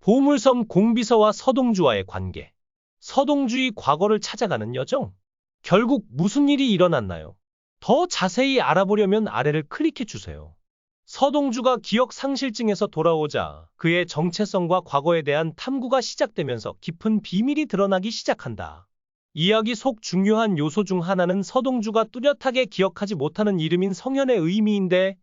보물섬 공비서와 서동주와의 관계. 서동주의 과거를 찾아가는 여정. 결국 무슨 일이 일어났나요? 더 자세히 알아보려면 아래를 클릭해 주세요. 서동주가 기억 상실증에서 돌아오자 그의 정체성과 과거에 대한 탐구가 시작되면서 깊은 비밀이 드러나기 시작한다. 이야기 속 중요한 요소 중 하나는 서동주가 뚜렷하게 기억하지 못하는 이름인 성현의 의미인데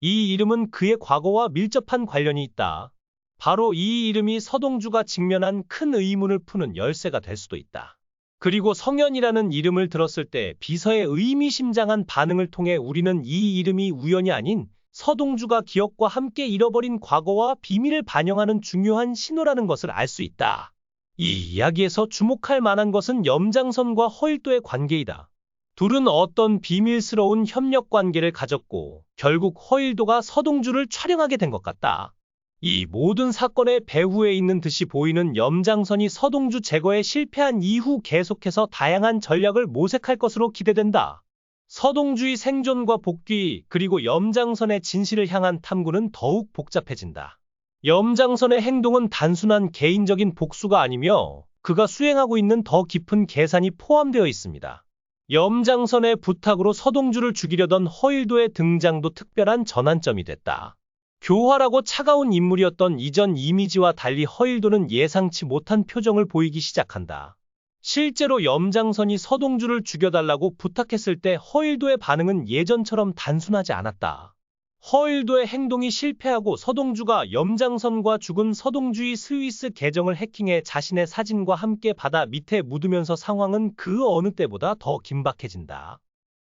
이 이름은 그의 과거와 밀접한 관련이 있다. 바로 이 이름이 서동주가 직면한 큰 의문을 푸는 열쇠가 될 수도 있다. 그리고 성현이라는 이름을 들었을 때 비서의 의미심장한 반응을 통해 우리는 이 이름이 우연이 아닌 서동주가 기억과 함께 잃어버린 과거와 비밀을 반영하는 중요한 신호라는 것을 알 수 있다. 이 이야기에서 주목할 만한 것은 염장선과 허일도의 관계이다. 둘은 어떤 비밀스러운 협력 관계를 가졌고 결국 허일도가 서동주를 촬영하게 된 것 같다. 이 모든 사건의 배후에 있는 듯이 보이는 염장선이 서동주 제거에 실패한 이후 계속해서 다양한 전략을 모색할 것으로 기대된다. 서동주의 생존과 복귀 그리고 염장선의 진실을 향한 탐구는 더욱 복잡해진다. 염장선의 행동은 단순한 개인적인 복수가 아니며 그가 수행하고 있는 더 깊은 계산이 포함되어 있습니다. 염장선의 부탁으로 서동주를 죽이려던 허일도의 등장도 특별한 전환점이 됐다. 교활하고 차가운 인물이었던 이전 이미지와 달리 허일도는 예상치 못한 표정을 보이기 시작한다. 실제로 염장선이 서동주를 죽여달라고 부탁했을 때 허일도의 반응은 예전처럼 단순하지 않았다. 허일도의 행동이 실패하고 서동주가 염장선과 죽은 서동주의 스위스 계정을 해킹해 자신의 사진과 함께 바다 밑에 묻으면서 상황은 그 어느 때보다 더 긴박해진다.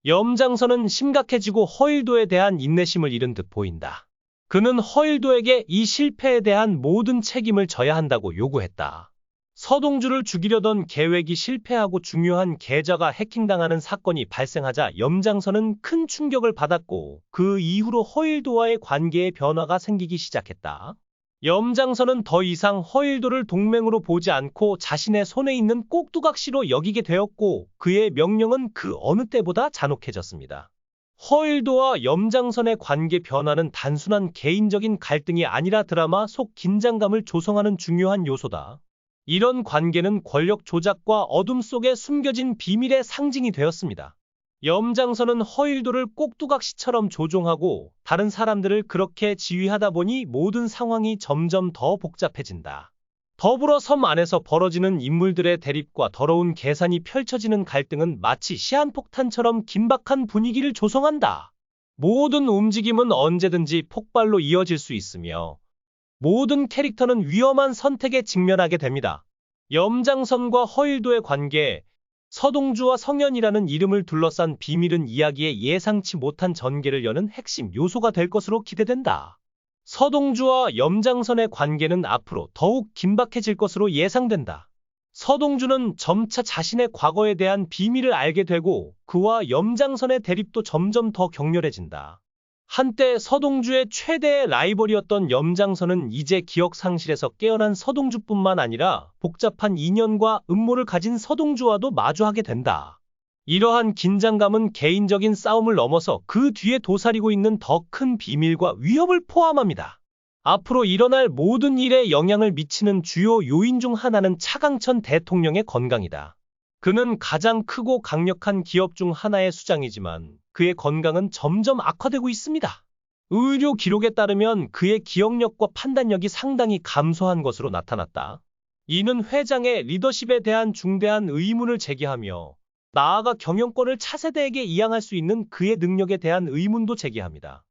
염장선은 심각해지고 허일도에 대한 인내심을 잃은 듯 보인다. 그는 허일도에게 이 실패에 대한 모든 책임을 져야 한다고 요구했다. 서동주를 죽이려던 계획이 실패하고 중요한 계좌가 해킹당하는 사건이 발생하자 염장선은 큰 충격을 받았고 그 이후로 허일도와의 관계에 변화가 생기기 시작했다. 염장선은 더 이상 허일도를 동맹으로 보지 않고 자신의 손에 있는 꼭두각시로 여기게 되었고 그의 명령은 그 어느 때보다 잔혹해졌습니다. 허일도와 염장선의 관계 변화는 단순한 개인적인 갈등이 아니라 드라마 속 긴장감을 조성하는 중요한 요소다. 이런 관계는 권력 조작과 어둠 속에 숨겨진 비밀의 상징이 되었습니다. 염장선은 허일도를 꼭두각시처럼 조종하고 다른 사람들을 그렇게 지휘하다 보니 모든 상황이 점점 더 복잡해진다. 더불어 섬 안에서 벌어지는 인물들의 대립과 더러운 계산이 펼쳐지는 갈등은 마치 시한폭탄처럼 긴박한 분위기를 조성한다. 모든 움직임은 언제든지 폭발로 이어질 수 있으며 모든 캐릭터는 위험한 선택에 직면하게 됩니다. 염장선과 허일도의 관계, 서동주와 성현이라는 이름을 둘러싼 비밀은 이야기의 예상치 못한 전개를 여는 핵심 요소가 될 것으로 기대된다. 서동주와 염장선의 관계는 앞으로 더욱 긴박해질 것으로 예상된다. 서동주는 점차 자신의 과거에 대한 비밀을 알게 되고 그와 염장선의 대립도 점점 더 격렬해진다. 한때 서동주의 최대의 라이벌이었던 염장선은 이제 기억 상실에서 깨어난 서동주뿐만 아니라 복잡한 인연과 음모를 가진 서동주와도 마주하게 된다. 이러한 긴장감은 개인적인 싸움을 넘어서 그 뒤에 도사리고 있는 더 큰 비밀과 위협을 포함합니다. 앞으로 일어날 모든 일에 영향을 미치는 주요 요인 중 하나는 차강천 대통령의 건강이다. 그는 가장 크고 강력한 기업 중 하나의 수장이지만 그의 건강은 점점 악화되고 있습니다. 의료 기록에 따르면 그의 기억력과 판단력이 상당히 감소한 것으로 나타났다. 이는 회장의 리더십에 대한 중대한 의문을 제기하며 나아가 경영권을 차세대에게 이양할 수 있는 그의 능력에 대한 의문도 제기합니다.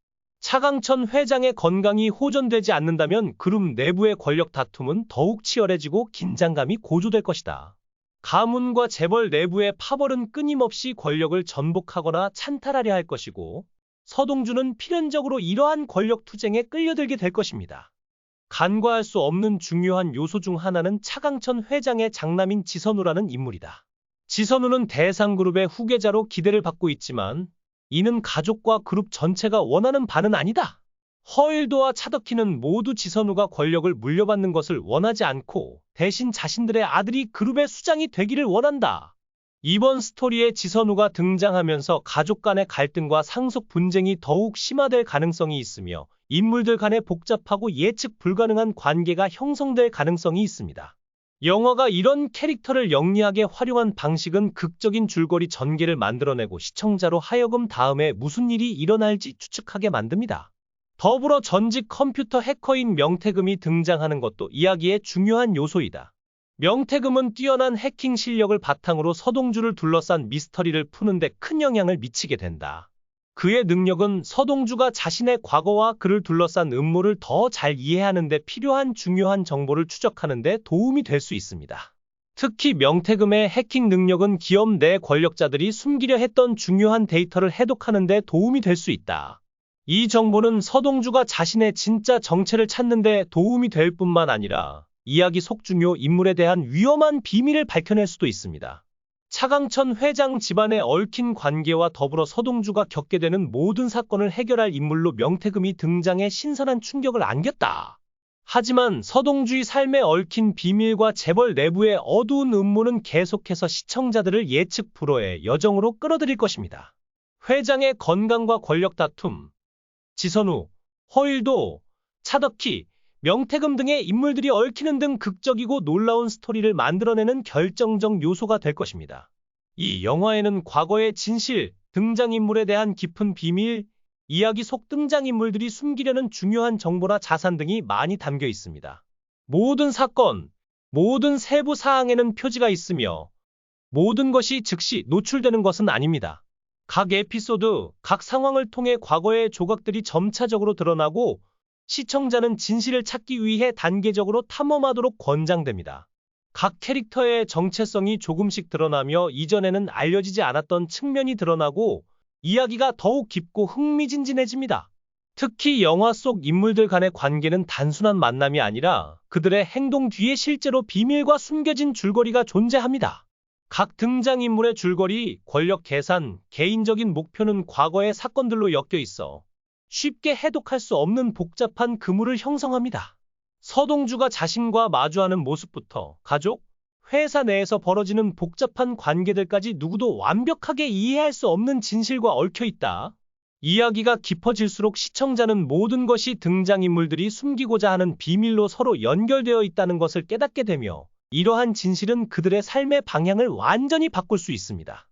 차강천 회장의 건강이 호전되지 않는다면 그룹 내부의 권력 다툼은 더욱 치열해지고 긴장감이 고조될 것이다. 가문과 재벌 내부의 파벌은 끊임없이 권력을 전복하거나 찬탈하려 할 것이고 서동주는 필연적으로 이러한 권력 투쟁에 끌려들게 될 것입니다. 간과할 수 없는 중요한 요소 중 하나는 차강천 회장의 장남인 지선우라는 인물이다. 지선우는 대상그룹의 후계자로 기대를 받고 있지만 이는 가족과 그룹 전체가 원하는 바는 아니다. 허일도와 차덕희는 모두 지선우가 권력을 물려받는 것을 원하지 않고 대신 자신들의 아들이 그룹의 수장이 되기를 원한다. 이번 스토리에 지선우가 등장하면서 가족 간의 갈등과 상속 분쟁이 더욱 심화될 가능성이 있으며 인물들 간의 복잡하고 예측 불가능한 관계가 형성될 가능성이 있습니다. 영화가 이런 캐릭터를 영리하게 활용한 방식은 극적인 줄거리 전개를 만들어내고 시청자로 하여금 다음에 무슨 일이 일어날지 추측하게 만듭니다. 더불어 전직 컴퓨터 해커인 명태금이 등장하는 것도 이야기의 중요한 요소이다. 명태금은 뛰어난 해킹 실력을 바탕으로 서동주를 둘러싼 미스터리를 푸는데 큰 영향을 미치게 된다. 그의 능력은 서동주가 자신의 과거와 그를 둘러싼 음모를 더 잘 이해하는 데 필요한 중요한 정보를 추적하는 데 도움이 될 수 있습니다. 특히 명태금의 해킹 능력은 기업 내 권력자들이 숨기려 했던 중요한 데이터를 해독하는 데 도움이 될 수 있다. 이 정보는 서동주가 자신의 진짜 정체를 찾는 데 도움이 될 뿐만 아니라 이야기 속 중요 인물에 대한 위험한 비밀을 밝혀낼 수도 있습니다. 차강천 회장 집안에 얽힌 관계와 더불어 서동주가 겪게 되는 모든 사건을 해결할 인물로 명태금이 등장해 신선한 충격을 안겼다. 하지만 서동주의 삶에 얽힌 비밀과 재벌 내부의 어두운 음모는 계속해서 시청자들을 예측 불허의 여정으로 끌어들일 것입니다. 회장의 건강과 권력 다툼, 지선우, 허일도, 차덕희, 명태금 등의 인물들이 얽히는 등 극적이고 놀라운 스토리를 만들어내는 결정적 요소가 될 것입니다. 이 영화에는 과거의 진실, 등장인물에 대한 깊은 비밀, 이야기 속 등장인물들이 숨기려는 중요한 정보나 자산 등이 많이 담겨 있습니다. 모든 사건, 모든 세부 사항에는 표지가 있으며 모든 것이 즉시 노출되는 것은 아닙니다. 각 에피소드, 각 상황을 통해 과거의 조각들이 점차적으로 드러나고 시청자는 진실을 찾기 위해 단계적으로 탐험하도록 권장됩니다. 각 캐릭터의 정체성이 조금씩 드러나며 이전에는 알려지지 않았던 측면이 드러나고 이야기가 더욱 깊고 흥미진진해집니다. 특히 영화 속 인물들 간의 관계는 단순한 만남이 아니라 그들의 행동 뒤에 실제로 비밀과 숨겨진 줄거리가 존재합니다. 각 등장인물의 줄거리, 권력 계산, 개인적인 목표는 과거의 사건들로 엮여 있어 쉽게 해독할 수 없는 복잡한 그물을 형성합니다. 서동주가 자신과 마주하는 모습부터 가족, 회사 내에서 벌어지는 복잡한 관계들까지 누구도 완벽하게 이해할 수 없는 진실과 얽혀 있다. 이야기가 깊어질수록 시청자는 모든 것이 등장인물들이 숨기고자 하는 비밀로 서로 연결되어 있다는 것을 깨닫게 되며 이러한 진실은 그들의 삶의 방향을 완전히 바꿀 수 있습니다.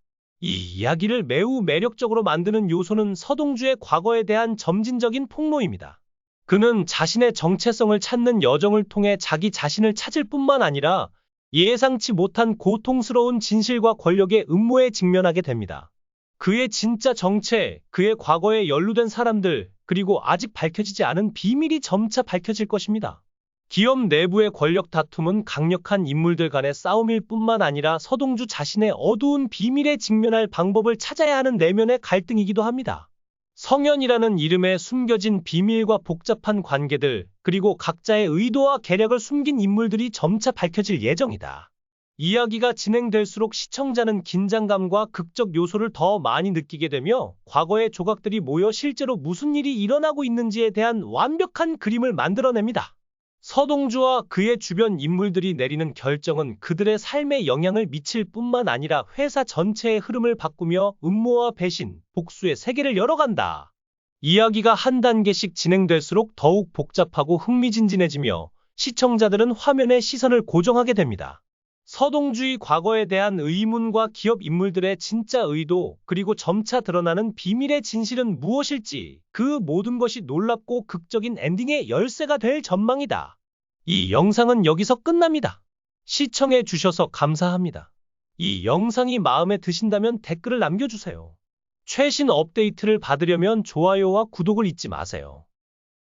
이 이야기를 매우 매력적으로 만드는 요소는 서동주의 과거에 대한 점진적인 폭로입니다. 그는 자신의 정체성을 찾는 여정을 통해 자기 자신을 찾을 뿐만 아니라 예상치 못한 고통스러운 진실과 권력의 음모에 직면하게 됩니다. 그의 진짜 정체, 그의 과거에 연루된 사람들, 그리고 아직 밝혀지지 않은 비밀이 점차 밝혀질 것입니다. 기업 내부의 권력 다툼은 강력한 인물들 간의 싸움일 뿐만 아니라 서동주 자신의 어두운 비밀에 직면할 방법을 찾아야 하는 내면의 갈등이기도 합니다. 성현이라는 이름에 숨겨진 비밀과 복잡한 관계들, 그리고 각자의 의도와 계략을 숨긴 인물들이 점차 밝혀질 예정이다. 이야기가 진행될수록 시청자는 긴장감과 극적 요소를 더 많이 느끼게 되며 과거의 조각들이 모여 실제로 무슨 일이 일어나고 있는지에 대한 완벽한 그림을 만들어냅니다. 서동주와 그의 주변 인물들이 내리는 결정은 그들의 삶에 영향을 미칠 뿐만 아니라 회사 전체의 흐름을 바꾸며 음모와 배신, 복수의 세계를 열어간다. 이야기가 한 단계씩 진행될수록 더욱 복잡하고 흥미진진해지며 시청자들은 화면에 시선을 고정하게 됩니다. 서동주의 과거에 대한 의문과 기업 인물들의 진짜 의도, 그리고 점차 드러나는 비밀의 진실은 무엇일지, 그 모든 것이 놀랍고 극적인 엔딩의 열쇠가 될 전망이다. 이 영상은 여기서 끝납니다. 시청해 주셔서 감사합니다. 이 영상이 마음에 드신다면 댓글을 남겨주세요. 최신 업데이트를 받으려면 좋아요와 구독을 잊지 마세요.